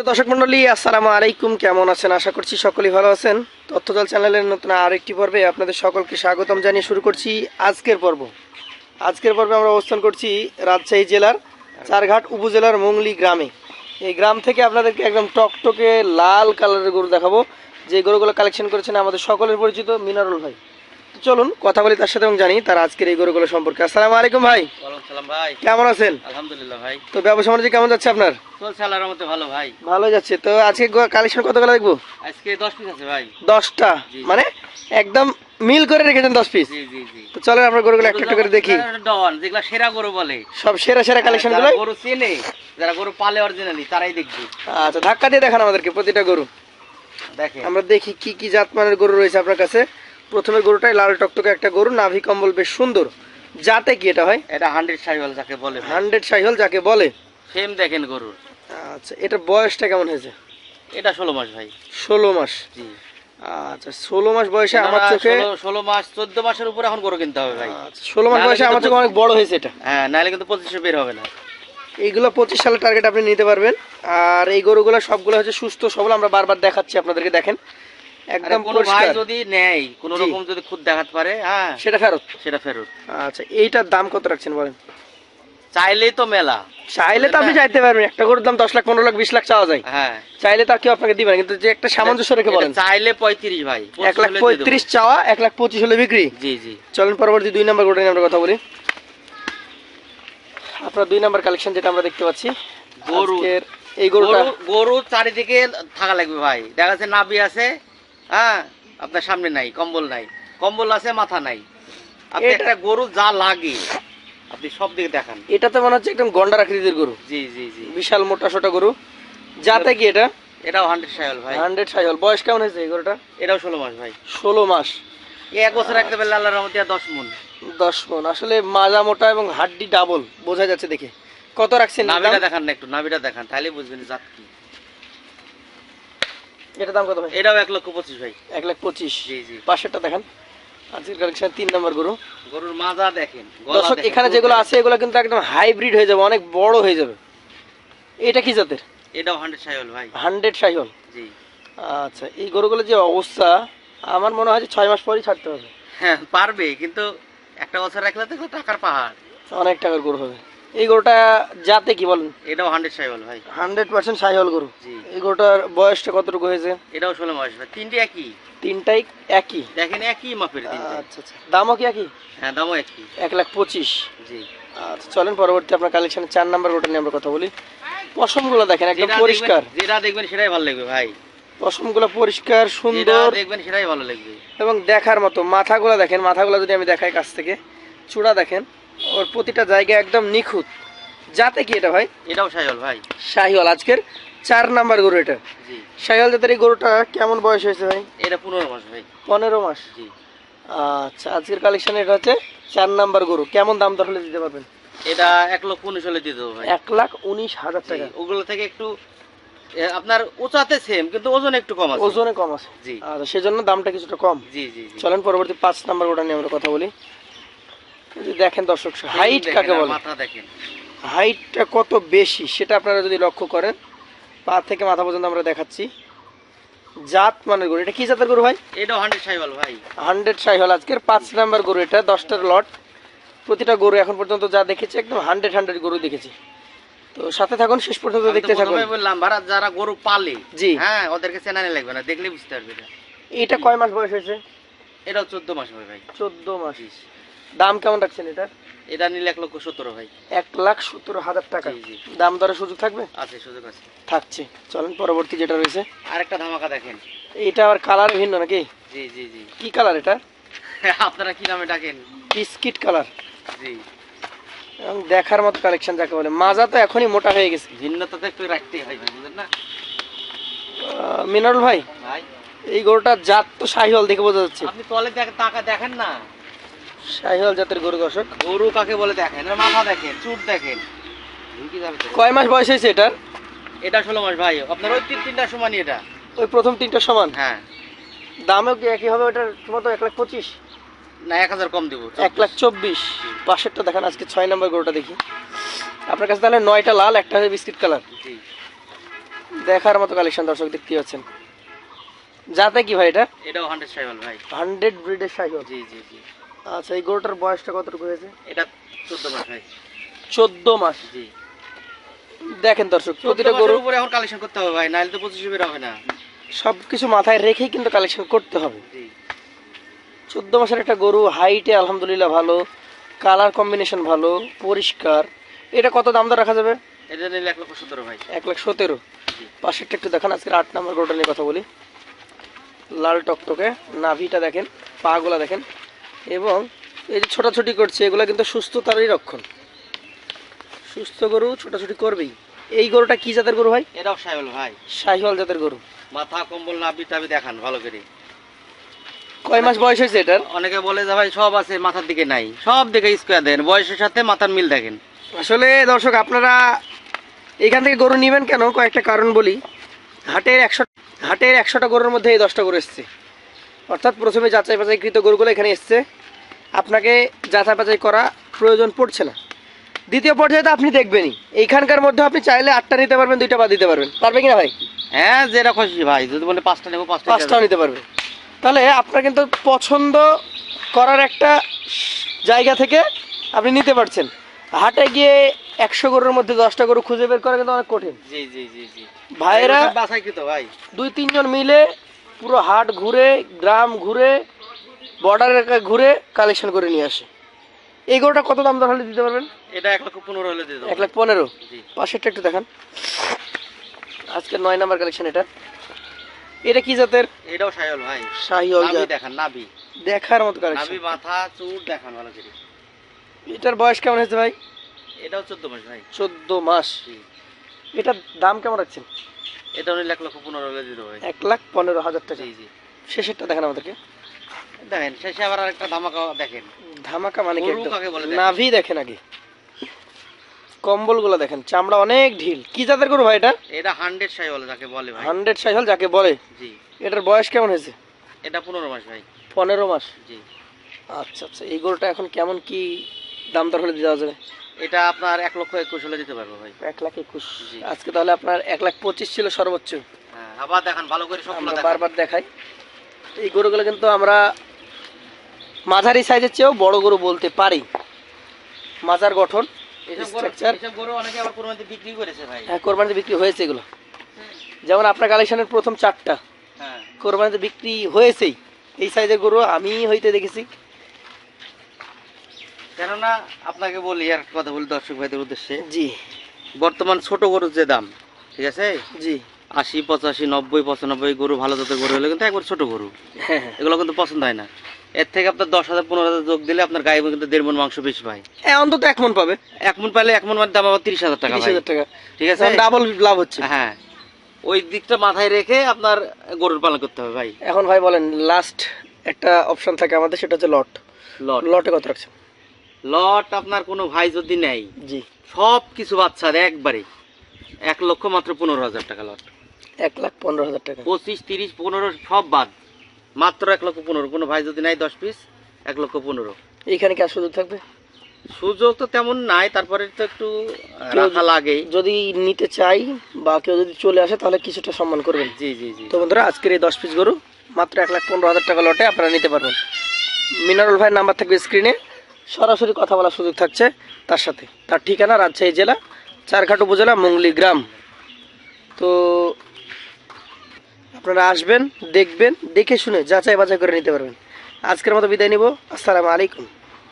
প্রিয় দর্শক মন্ডলী আসসালামু আলাইকুম। কেমন আছেন? আশা করছি সকলেই ভালো আছেন। তথ্যজল চ্যানেলের নতুন আরেকটি পর্বে আপনাদের সকলকে স্বাগতম জানিয়ে শুরু করছি আজকের পর্ব। আজকের পর্বে আমরা অবস্থান করছি রাজশাহী জেলার চারঘাট উপজেলার মংলি গ্রামে। এই গ্রাম থেকে আপনাদেরকে একদম টকটকে লাল কালারের গরু দেখাবো। যে গরুগুলো কালেকশন করেছেন আমাদের সকলের পরিচিত মিনারুল ভাই। চলুন কথা বলি তার সাথে এবং জানি তার আজকের এই গরুগুলো সম্পর্কে। আসসালামু আলাইকুম ভাই। ভাই। কেমন আছেন? আলহামদুলিল্লাহ ভাই। তো ব্যবসা বাণিজ্য কেমন যাচ্ছে আপনার? চলছে আল্লাহর মধ্যে ভালো ভাই। ভালো যাচ্ছে। তো আজকে কালেকশন কতগুলো দেখব? আজকে দশ পিস আছে ভাই। দশটা? জি। মানে একদম মিল করে রেখেছেন দশ পিস জি জি জি। তো চলেন আমরা গরুগুলো একটা একটা করে দেখি। ডন যেগুলা সেরা গরু বলে। সব সেরা সেরা কালেকশনগুলো গরু চেনে যারা গরু পালে অরিজিনালি তারাই দেখবে। আচ্ছা ধাক্কা দিয়ে দেখান আমাদেরকে প্রতিটা গরু। দেখে আমরা দেখি কি কি জাত মানের গরু রয়েছে আপনার কাছে। প্রথমে গরুটাই লাল টকটকে একটা গরু নাভি কম্বল বেশ সুন্দর। জাতে কি এটা হয়? এটা হান্ড্রেড সাইওয়াল যাকে বলে হান্ড্রেড সাইহল যাকে বলে। সেম দেখেন গরুর। আচ্ছা এটা বয়সটা কেমন হয়েছে? এটা ষোলো মাস ভাই। ষোলো মাস। জি। আচ্ছা ষোলো মাস বয়সে আমার চোখে ষোলো- মাস চোদ্দ মাসের উপরে এখন গরু কিনতে হবে ভাই। আচ্ছা, ষোলো মাস বয়সে আমার চোখে অনেক বড় হয়েছে এটা। হ্যাঁ নাহলে কিন্তু পঁচিশে বের হবে না। এইগুলো পঁচিশ সালের টার্গেট আপনি নিতে পারবেন। আর এই গরুগুলো সবগুলো হচ্ছে সুস্থ সবল আমরা বারবার দেখাচ্ছি আপনাদেরকে দেখেন। একদম কোনো ভাই যদি নেয় কোনো রকম যদি খুদ দেখাতে পারে হ্যাঁ সেটা ফেরত। সেটা ফেরত। আচ্ছা এইটার দাম কত রাখছেন বলেন? চাইলেই তো মেলা। চাইলে তো আপনি চাইতে পারবেন একটা গরুর দাম দশ লাখ পনেরো লাখ বিশ লাখ চাওয়া যায়। হ্যাঁ। চাইলে তো কেউ আপনাকে দিবেন কিন্তু যে একটা সামঞ্জস্য রেখে বলেন। চাইলে পঁয়ত্রিশ ভাই এক লাখ 25 হলে দিয়ে পঁয়ত্রিশ চাওয়া এক লাখ পঁচিশ হলে বিক্রি। জি জি। চলেন পরবর্তী দুই নম্বর গরুটা নিয়ে আমরা কথা বলি। আপনার দুই নম্বর কালেকশন যেটা আমরা দেখতে পাচ্ছি গরু। এই গরুটা গরু চারিদিকে থাকা লাগবে ভাই। দেখা যাচ্ছে নাভি আছে হ্যাঁ আপনার সামনে নাই কম্বল নাই। কম্বল আছে মাথা নাই। আপনি একটা গরু যা লাগে আপনি সব দিকে দেখান। এটা তো মনে হচ্ছে একদম গন্ডার আকৃতির গরু। জি জি জি। বিশাল মোটা সোটা গরু। যাতে কি এটা? এটাও হান্ড্রেড সাইল ভাই। হান্ড্রেড সাইহল বয়স কেমন হয়েছে এই গরুটা? এটাও ষোলো মাস ভাই। ষোলো মাস। এক বছর রাখতে পারলে আল্লাহ রহমতে দশ মন। দশ মন। আসলে মাজা মোটা এবং হাড্ডি ডাবল বোঝা যাচ্ছে দেখে। কত রাখছেন নাভিটা দেখান না একটু নাভিটা দেখান তাহলে বুঝবেন জাত কি। এটার দাম কত ভাই? এটাও এক লক্ষ পঁচিশ ভাই। এক লাখ পঁচিশ। জি জি। পাশেরটা দেখেন। আজকের কালেকশন তিন নম্বর গরু। গরুর মাজা দেখেন দর্শক এখানে যেগুলো আছে এগুলো কিন্তু একদম হাইব্রিড হয়ে যাবে অনেক বড় হয়ে যাবে। এটা কি জাতের? এটাও হান্ড্রেড ভাই। হান্ড্রেড সাইহল জি। আচ্ছা এই গরুগুলো যে অবস্থা আমার মনে হয় যে ছয় মাস পরই ছাড়তে হবে। হ্যাঁ পারবে কিন্তু একটা বছর রাখলে তো টাকার পাহাড়। অনেক টাকার গরু হবে। এই গরুটা জাতে কি বলেন? এটাও হান্ড্রেড সাইল ভাই। হান্ড্রেড পার্সেন্ট সাইহল গরু। এই গরুটার বয়সটা কতটুকু হয়েছে? এটাও ষোলো মাস ভাই। তিনটে একই? তিনটাই একই? দেখেন একই মাপের আচ্ছা আচ্ছা। দামও কি একই? হ্যাঁ দামও একই। এক লাখ পঁচিশ। জি। আচ্ছা চলেন পরবর্তী আপনার কালেকশনের চার নাম্বার গরুটা নিয়ে আমরা কথা বলি। পশমগুলো দেখেন একদম পরিষ্কার। যেটা দেখবেন সেটাই ভালো লাগবে ভাই। পশমগুলো পরিষ্কার সুন্দর। দেখবেন সেটাই ভালো লাগবে। এবং দেখার মতো। মাথাগুলো দেখেন মাথাগুলো যদি আমি দেখাই কাছ থেকে। চূড়া দেখেন। ওর প্রতিটা জায়গা একদম নিখুঁত। যাতে কি এটা ভাই? এটাও সাইল ভাই। শাহিওয়াল আজকের চার নাম্বার গরু এটা। জি। শাহিওয়াল জাতের এই গরুটা কেমন বয়স হয়েছে ভাই? এটা পনেরো মাস ভাই। পনেরো মাস। জি। আচ্ছা আজকের কালেকশন এটা হচ্ছে চার নাম্বার গরু। কেমন দাম দর হলে দিতে পারবেন? এটা এক লক্ষ উনিশ হলে দিয়ে দেবো ভাই। এক লাখ উনিশ হাজার টাকা। ওগুলো থেকে একটু আপনার উঁচাতে সেম কিন্তু ওজন একটু কম আছে। ওজনে কম আছে। জি। আচ্ছা সেজন্য দামটা কিছুটা কম। জি জি চলেন পরবর্তী পাঁচ নাম্বার গোটা নিয়ে আমরা কথা বলি। দেখেন দর্শক হাইট কাকে বলে? হাইটটা কত বেশি সেটা আপনারা যদি লক্ষ্য করেন পা থেকে মাথা পর্যন্ত আমরা দেখাচ্ছি। জাত মানের গরু এটা কি জাতের গরু ভাই? এটাও হান্ড্রেড সাইল ভাই। হান্ড্রেড সাই হল আজকের পাঁচ নাম্বার গরু এটা দশটার লট প্রতিটা গরু এখন পর্যন্ত যা দেখেছি একদম হান্ড্রেড হান্ড্রেড গরু দেখেছি। তো সাথে থাকুন শেষ পর্যন্ত দেখতে থাকুন। বললাম ভাড়া যারা গরু পালে জি। হ্যাঁ ওদেরকে চেনানি লাগবে না দেখলে বুঝতে পারবে এটা। এটা কয় মাস বয়স হয়েছে? এটাও চোদ্দ মাস হবে ভাই। চোদ্দ মাস। দাম কেমন রাখছেন এটা? এটা নিলে এক লক্ষ সতেরো ভাই। এক লাখ সত্তর হাজার টাকা। দাম দরের সুযোগ থাকবে? আছে সুযোগ আছে। থাকছে। চলেন পরবর্তী যেটা রয়েছে। আরেকটা ধামাকা দেখেন। এটা আবার কালার ভিন্ন নাকি? জি জি জি। কি কালার এটা? আপনারা কি নামে ডাকেন? Biscuit colour. জি। এবং দেখার মতো কালেকশন যাকে বলে। মাজা তো এখনই মোটা হয়ে গেছে। ভিন্নতা তো একটু রাখতেই হয় ভাই বুঝলেন না? মিনারুল ভাই ভাই। এই গরুটার জাত তো শাহিওয়াল দেখে বোঝা যাচ্ছে। আপনি তলে দেখেন টাকা দেখেন না। শাহিওয়াল জাতের গরু দর্শক। গরু কাকে বলে দেখেন? এর মাথা দেখেন চুট দেখেন। কয় মাস বয়স হয়েছে এটার? এটা ষোলো মাস ভাই। আপনার ওই তিন তিনটার সমানই এটা। ওই প্রথম তিনটা সমান? হ্যাঁ। দামেও কি একই হবে ওটার মতো এক লাখ পঁচিশ? না এক হাজার কম দেবো এক লাখ চব্বিশ। পাশেরটা দেখান আজকে ছয় নম্বর গরুটা দেখি। আপনার কাছে তাহলে নয়টা লাল একটা বিস্কিট কালার। দেখার মতো কালেকশন দর্শক দেখতে পাচ্ছেন। যাতে কি ভাই এটা? এটাও হান্ড্রেড সাইকেল ভাই। হান্ড্রেড ব্রিডের সাইকেল জি জি জি। আচ্ছা এই গরুটার বয়সটা কতটুকু হয়েছে? এটা চোদ্দ মাস ভাই। চোদ্দ মাস? জি। দেখেন দর্শক প্রতিটা গরুর উপরে এখন কালেকশন করতে হবে ভাই নাহলে তো পঁচিশে বের হবে না। সব কিছু মাথায় রেখেই কিন্তু কালেকশন করতে হবে। চোদ্দ মাসের একটা গরু হাইটে আলহামদুলিল্লাহ ভালো কালার কম্বিনেশন ভালো পরিষ্কার। এটা কত দাম দর রাখা যাবে? এটা নিলে এক লক্ষ সতেরো ভাই। এক লাখ সতেরো। পাশেরটা একটু দেখান আজকের আট নম্বর গরুটা নিয়ে কথা বলি। লাল টকটকে নাভিটা দেখেন পাগুলা দেখেন। এবং এই যে ছোটাছুটি করছে এগুলো কিন্তু সুস্থতারই রক্ষণ। সুস্থ গরু ছোটাছুটি করবেই। এই গরুটা কি জাতের গরু ভাই? এটাও সাইকেল ভাই। শাহিওয়াল জাতের গরু। মাথা কম্বল নাবি টাবি দেখান ভালো করে। কয় মাস বয়স হয়েছে এটার? অনেকে বলে যে ভাই সব আছে মাথার দিকে নাই। সব দিকে স্কোয়ার দেন। বয়সের সাথে মাথার মিল দেখেন। আসলে দর্শক আপনারা এখান থেকে গরু নেবেন কেন? কয়েকটা কারণ বলি। হাটের একশো হাটের একশোটা গরুর মধ্যে এই দশটা গরু এসছে। অর্থাৎ প্রথমে যাচাই বাছাইকৃত গরুগুলো এখানে এসছে। আপনাকে যাচাই বাছাই করা প্রয়োজন পড়ছে না। দ্বিতীয় পর্যায়ে তো আপনি দেখবেনই। এইখানকার মধ্যে আপনি চাইলে আটটা নিতে পারবেন দুইটা বাদ দিতে পারবেন। পারবে কিনা ভাই? হ্যাঁ যেটা খুশি ভাই। যদি বলে পাঁচটা নেব পাঁচটা পাঁচটাও নিতে পারবে তাহলে আপনার কিন্তু পছন্দ করার একটা জায়গা থেকে আপনি নিতে পারছেন। হাটে গিয়ে একশো গরুর মধ্যে দশটা গরু খুঁজে বের করা কিন্তু অনেক কঠিন। জি জি জি জি। ভাইরা বাসাই তো ভাই। দুই তিনজন মিলে পুরো হাট ঘুরে গ্রাম ঘুরে বর্ডার এলাকা ঘুরে কালেকশন করে নিয়ে আসে। এই গরুটা কত দাম দর হলে দিতে পারবেন? এটা এক লক্ষ পনেরো হলে এক লাখ পনেরো? পাশেরটা একটু দেখান। আজকে নয় নাম্বার কালেকশন এটা। এটা কি জাতের? এটাও সাইকেল ভাই। নাভি জাত। দেখান নাভি। দেখার মতো কালেকশন নাভি মাথা চুট দেখান ভালো করে। এটার বয়স কেমন হয়েছে ভাই? এটাও চোদ্দ মাস ভাই। চোদ্দ মাস। জি। এটার দাম কেমন রাখছেন? এটাও নিলে এক লক্ষ পনেরো হলে দিয়ে দেবো এক লাখ পনেরো হাজার টাকা। জি জি। শেষেরটা দেখেন আমাদেরকে। দেখেন শেষে আবার আরেকটা ধামাকা দেখেন। ধামাকা মানে কি? নাভি দেখেন আগে। কম্বলগুলো দেখেন চামড়া অনেক ঢিল। কি জাতের গরু ভাই এটা? এটা হান্ড্রেড সাইকেল যাকে বলে ভাই। হান্ড্রেড সাইকেল যাকে বলে। জি। এটার বয়স কেমন হয়েছে? এটা পনেরো মাস ভাই। পনেরো মাস। জি। আচ্ছা আচ্ছা। এই গরুটা এখন কেমন কি দাম দর হলে দেওয়া যাবে? এটা আপনার এক লক্ষ একুশ হলে দিতে পারব ভাই। এক লাখ একুশ। আজকে তাহলে আপনার এক লাখ পঁচিশ ছিল সর্বোচ্চ। হ্যাঁ আবার দেখান ভালো করে আমরা বারবার দেখাই। এই গরুগুলো কিন্তু আমরা মাঝারি সাইজের চেয়েও বড় গরু বলতে পারি। মাজার গঠন স্ট্রাকচার হ্যাঁ কোরবানিতে বিক্রি হয়েছে এগুলো। যেমন আপনার কালেকশনের প্রথম চারটা। হ্যাঁ। কোরবানিতে বিক্রি হয়েছেই। এই সাইজের গরু আমি হইতে দেখেছি। কেননা আপনাকে বলি আর একটা কথা বলি দর্শক ভাইদের উদ্দেশ্যে জি। বর্তমান ছোট গরুর যে দাম ঠিক আছে? জি। আশি পঁচাশি নব্বই পঁচানব্বই গরু ভালো জাতের গরু হলে কিন্তু একবার ছোট গরু। হ্যাঁ হ্যাঁ। এগুলো কিন্তু পছন্দ হয় না। এর থেকে আপনার দশ হাজার পনেরো হাজার যোগ দিলে আপনার গায়ে কিন্তু দেড় মন মাংস বেশি পায়। হ্যাঁ, অন্তত এক মন পাবে। এক মন পাইলে এক মন মানে দাম আবার তিরিশ হাজার টাকা হাজার টাকা। ঠিক আছে? ডাবল লাভ হচ্ছে। হ্যাঁ। ওই দিকটা মাথায় রেখে আপনার গরুর পালন করতে হবে ভাই। এখন ভাই বলেন লাস্ট একটা অপশন থাকে আমাদের সেটা হচ্ছে লট। লট। লটে কত রাখছেন? লট আপনার কোনো ভাই যদি নেই জি। সব কিছু বাচ্চার একবারে। এক লক্ষ মাত্র পনেরো হাজার টাকা লট। এক লাখ পনেরো হাজার টাকা। পঁচিশ তিরিশ পনেরো সব বাদ। মাত্র এক লক্ষ পনেরো। কোনো ভাই যদি নাই দশ পিস এক লক্ষ পনেরো। এইখানে কি আর সুযোগ থাকবে? সুযোগ তো তেমন নাই তারপরে তো একটু রাখা লাগে যদি নিতে চাই বা কেউ যদি চলে আসে তাহলে কিছুটা সম্মান করবেন। জি জি জি। তো বন্ধুরা আজকের এই দশ পিস গরু মাত্র এক লাখ পনেরো হাজার টাকা লটে আপনারা নিতে পারবেন। মিনারুল ভাইয়ের নাম্বার থাকবে স্ক্রিনে। সরাসরি কথা বলার সুযোগ থাকছে তার সাথে। তার ঠিকানা রাজশাহী জেলা, চারঘাট উপজেলা, মঙ্গলি গ্রাম। তো আপনারা আসবেন, দেখবেন, দেখে শুনে যাচাই বাছাই করে নিতে পারবেন। আজকের মতো বিদায় নিব। আসসালামু আলাইকুম।